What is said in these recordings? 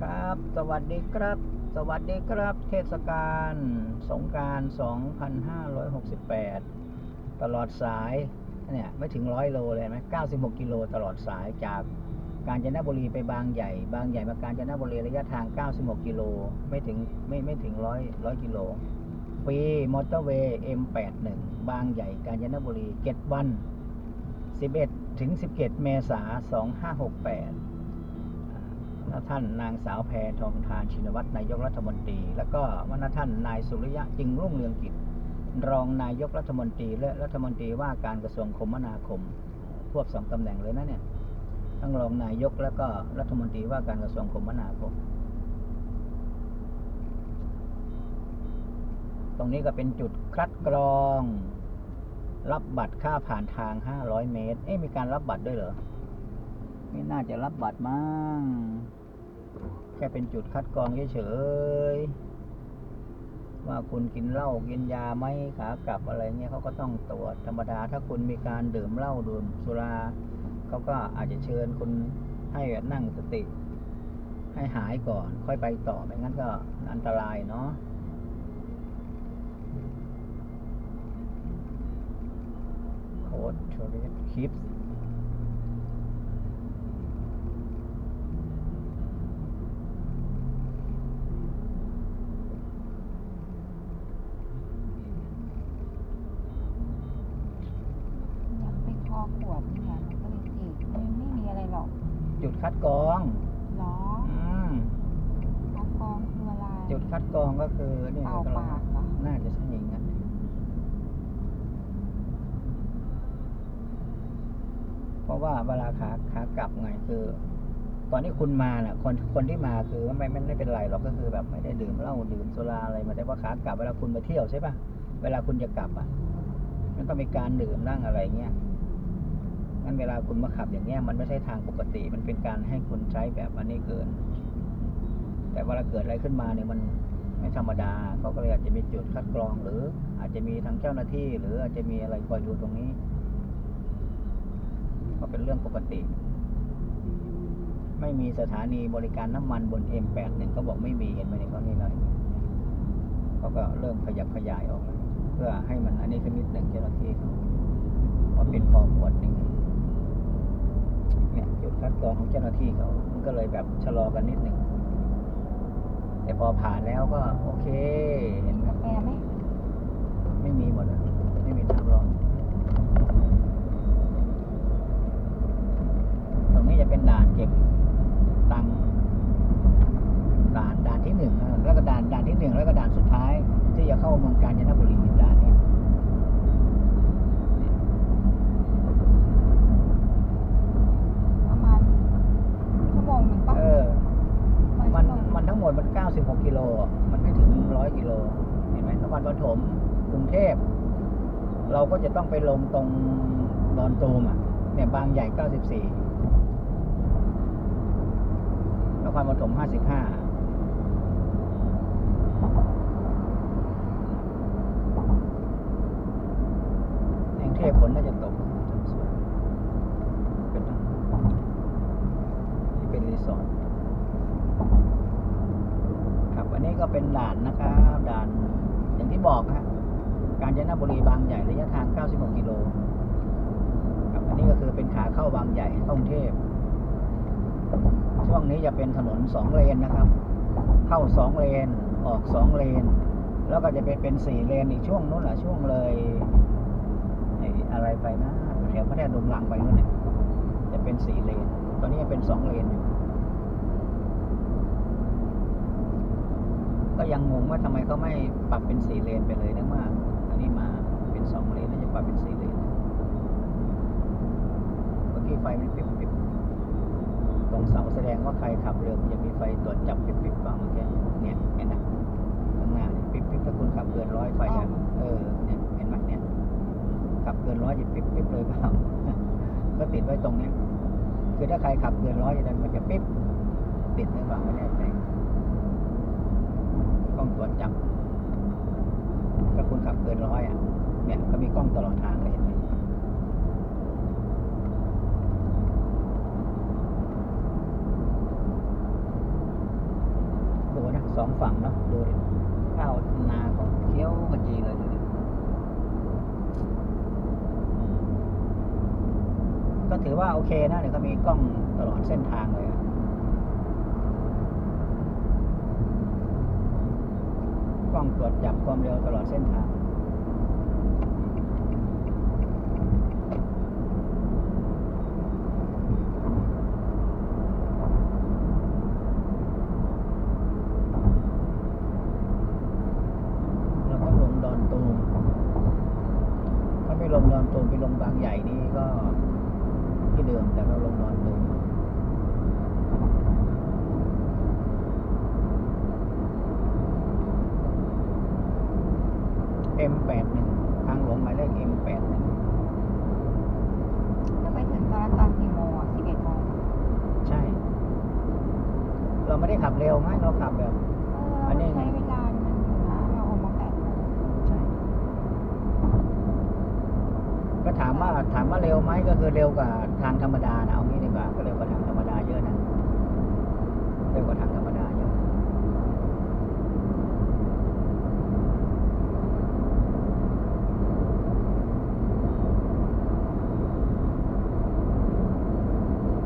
ครับ สวัสดีครับ สวัสดีครับ เทศกาลสงกราร2568 ตลอดสายเนี่ยไม่ถึงร้อยโลเลยเห็นไหม96 กิโลตลอดสายจากกาญจนบุรีไปบางใหญ่ บางใหญ่มากาญจนบุรีระยะทาง 96 กิโลไม่ถึงไม่ไม่ถึงร้อยร้อยกิโลฟรีมอเตอร์เวย์ M81 บางใหญ่กาญจนบุรีเจ็ดวัน 11 ถึง 17 เมษายน2568และ ท่านนางสาวแพทองทานชินวัตรนายกรัฐมนตรี แล้วก็วันท่านนายสุริยะจึงรุ่งเรืองกิจ รองนายกรัฐมนตรี และรัฐมนตรีว่าการกระทรวงคมนาคม ควบสองตำแหน่งเลยนะเนี่ย ทั้งรองนายกแล้วก็รัฐมนตรีว่าการกระทรวงคมนาคม ตรงนี้ก็เป็นจุดคัดกรอง รับบัตรค่าผ่านทาง 500 เมตร เอ๊ะมีการรับบัตรด้วยเหรอไม่น่าจะรับบัตรมั้ง แค่เป็นจุดคัดกรองเฉยๆว่าคุณกินเหล้ากินยาไหมขากลับอะไรเงี้ยเขาก็ต้องตรวจธรรมดา ถ้าคุณมีการดื่มเหล้าดื่มสุราเขาก็อาจจะเชิญคุณให้นั่งสติ ให้หายก่อน ค่อยไปต่อไม่งั้นก็อันตรายเนาะโค้ดโชเรสคลิป ยังเป็นคอขวดนี่ไงมันก็เลยติดมันไม่มีอะไรหรอก จุดคัดกรองหรออืมคอกองคืออะไรจุดคัดกรองก็คือเนี่ยเป่าปากเหรอน่าจะใช่อย่างนั้นเพราะว่าเวลาขาขากลับไงคือ ตอนที่คุณมาน่ะ คนคนที่มาคือไม่ไม่ไม่เป็นไรหรอกก็คือแบบไม่ได้ดื่มเหล้าดื่มสุราอะไรมาแต่ว่าขากลับเวลาคุณมาเที่ยวใช่ปะเวลาคุณจะกลับอะมันก็มีการดื่มนั่งอะไรเงี้ยั้นเวลาคุณมาขับอย่างเงี้ยมันไม่ใช่ทางปกติ มันเป็นการให้คุณใช้แบบอันนี้เกิน แต่เวลาเกิดอะไรขึ้นมาเนี่ยมันไม่ธรรมดาเขาก็เลยอาจจะมีจุดคัดกรอง หรืออาจจะมีทางเจ้าหน้าที่ หรืออาจจะมีอะไรคอยดูตรงนี้ ก็เป็นเรื่องปกติ ไม่มีสถานีบริการน้ำมันบน M81 เขาบอกไม่มีเห็นไหมเนี่ยเขานี่เลยเขาก็เริ่มขยับขยายออก เพื่อให้มันอันนี้ขึ้นนิดหนึ่งเจ้าหน้าที่เขาเพราะเป็นคอขวดนี่ง เนี่ยจุดคัดกรองของเจ้าหน้าที่เขามันก็เลยแบบชะลอกันนิดหนึ่งแต่พอผ่านแล้วก็โอเค เห็น กาแฟไหม ไม่มีหมดอะไม่มีน้ำร้อนตรงนี้จะเป็นด่านเก็บตังค์ด่านด่านที่หนึ่งนะแล้วก็ด่านด่านที่หนึ่งแล้วก็ด่านสุดท้าย ที่จะเข้าเมืองกาญจนบุรีด่านเนี้ย ประมาณชั่วโมงหนึ่งปะ เออ ประ มัน ชั่วโง มันทั้งหมดมัน 96 กิโลอะมันไม่ถึง 100 กิโล เห็นไหมนครปฐมกรุงเทพ เรา ก็จะต้องไปลงตรงดอนตูมอะเนี่ยบางใหญ่ 94นครปฐม55กรุงเทพฝนน่าจะตกเป็นนี่เป็นรีสอร์ทครับอันนี้ก็เป็นด่านนะครับ ด่านอย่างที่บอกฮะ กาญจนบุรีบางใหญ่ระยะทาง 96 กิโลครับอันนี้ก็คือเป็นขาเข้าบางใหญ่เข้ากรุงเทพ ช่วงนี้จะเป็นถนนสองเลนนะครับ เข้าสองเลน ออกสองเลน แล้วก็จะเป็นเป็นสี่เลนอีกช่วงนู้นแหละช่วงเลยไอ้อะไรไปนะแถวพระแท่นดงหลังไปนู้นเนี่ยจะเป็นสี่เลน ตอนนี้เป็นสองเลนอยู่ก็ยังงงว่าทำไมเขาไม่ปรับเป็นสี่เลนไปเลยนะว่าอั นนี้มาเป็นสองเลนแล้วจะปรับเป็นสี่เลนเมื่อกี้ไฟมันปิบปิบตรงเสาแสดงว่าใครขับเร็วมันจะมีไฟตรวจจับปิบปิบเปล่าเมื่อกี้เนี่ยเห็นไหมข้างหน้าเนี่ยปิบปิบถ้าคุณขับเกินร้อยไฟจะเออเนี่ยเห็นไหมเนี่ยขับเกินร้อยจะปิบปิบเลยเปล่าก็ติดไว้ตรงเนี้ยคือถ้าใครขับเกินร้อยจะมันจะปิบติดหรือเปล่าไม่แน่ใจกล้องตรวจจับ ถ้าคุณขับเกินร้อยอะ เนี่ยก็มีกล้องตลอดทางเลยเห็นไหมดูนะสองฝั่งเนาะดูดิข้าวนาก็เคี้ยวขจีเลยดูดิก็ถือว่าโอเคนะเดี๋ยวก็มีกล้องตลอดเส้นทางเลยอะก ล้องตรวจจับความเร็วตลอดเส้นทางเราต้องลงดอนตูมถ้าไม่ลงดอนตูมไปลงบางใหญ่นี่ก็ที่เดิมแต่เราลงดอนตูม M81 ทางหลวงหมายเลข M81 จะไปถึงตอนนั้นตอนกี่โมงอะสิบเอ็ดโมงใช่ เราไม่ได้ขับเร็วไงเราขับแบบ เอออันนี้ใช้เวลามันอยู่นะเราออกมาแปดโมงใช่ ก็ถามว่าถามว่าเร็วไหมก็คือเร็วกว่าทางธรรมดานะเอางี้ดีกว่าก็เร็วกว่าทางธรรมดาเยอะนะเร็วกว่าทางธรรมดาเยอะ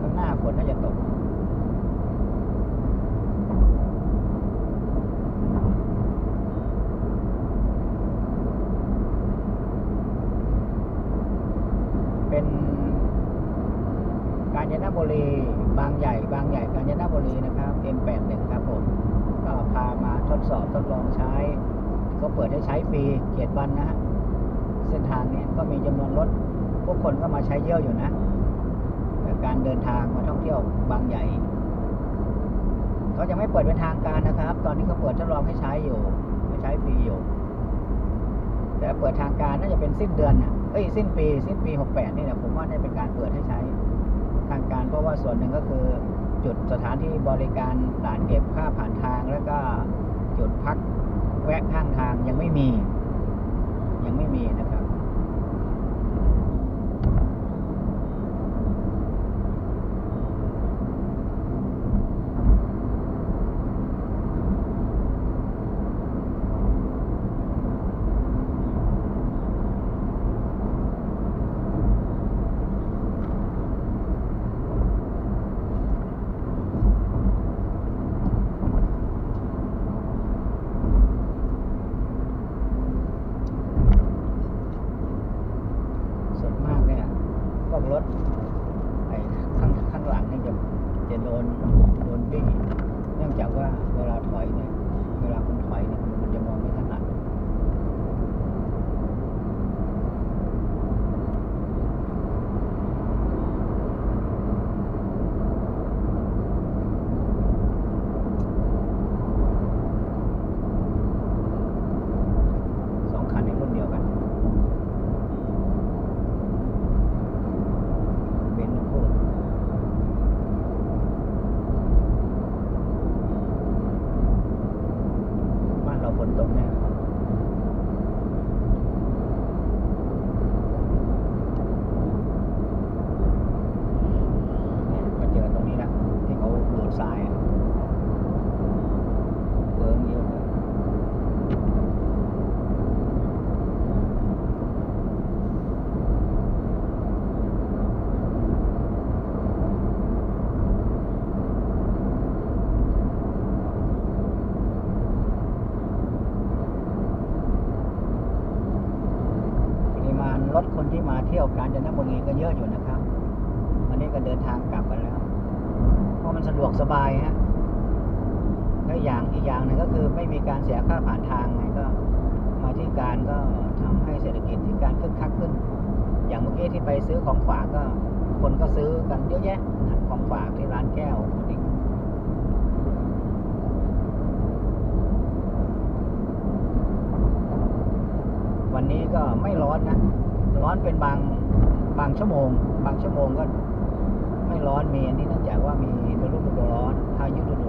ข้างหน้าฝนน่าจะตก เป็นกาญจนบุรีบางใหญ่บางใหญ่กาญจนบุรีนะครับ M81 ครับผมก็พามาทดสอบทดลองใช้ ก็เปิดให้ใช้ฟรีเจ็ดวันนะฮะเส้นทางนี้ก็มีจำนวนรถพวกคนก็มาใช้เยอะอยู่นะแต่การเดินทางมาท่องเที่ยวบางใหญ่เขายังไม่เปิดเป็นทางการนะครับ ตอนนี้เขาเปิดทดลองให้ใช้อยู่ให้ใช้ฟรีอยู่ แต่เปิดทางการน่าจะเป็นสิ้นเดือนน่ะเอ้ยสิ้นปี สิ้นปี 68 นี่แหละผมว่าน่าจะเป็นการเปิดให้ใช้ ส่วนหนึ่งก็คือจุดสถานที่บริการด่านเก็บค่าผ่านทาง แล้วก็จุดพักแวะข้างทางยังไม่มี ยังไม่มีนะครับ ส่วนมากเนี่ยพวกรถไอ้ข้างข้างหลังนี่จะจะโดนโดนบี้เนื่องจากว่าเวลาถอยเนี่ย เวลาคุณถอยเนี่ยมันจะมองไม่ถนัดสองคันในรุ่นเดียวกัน เบนซ์ทั้งคู่บ้านเราฝนตกแน่เนี่ยมาเจอตรงนี้แล้วที่เขาดูดทรายอะเวิร์งเยอะเลย ป รถคนที่มาเที่ยวกาญจนบุรีก็เยอะอยู่นะครับ วันนี้ก็เดินทางกลับกันแล้ว เพราะมันสะดวกสบายฮะและอย่างอีกอย่างหนึ่งก็คือไม่มีการเสียค่าผ่านทางไงก็มาที่การก็ทำให้เศรษฐกิจที่การคึกคักขึ้น อย่างเมื่อกี้ที่ไปซื้อของฝากก็ คนก็ซื้อกันเยอะแยะนะของฝากที่ร้านแก้วนี่วันนี้ก็ไม่ร้อนนะ ร้อนเป็นบางบางชั่วโมง บางชั่วโมงก็ไม่ร้อนมีอันนี้เนื่องจากว่ามีฤดูฤดูร้อนพายุฤดู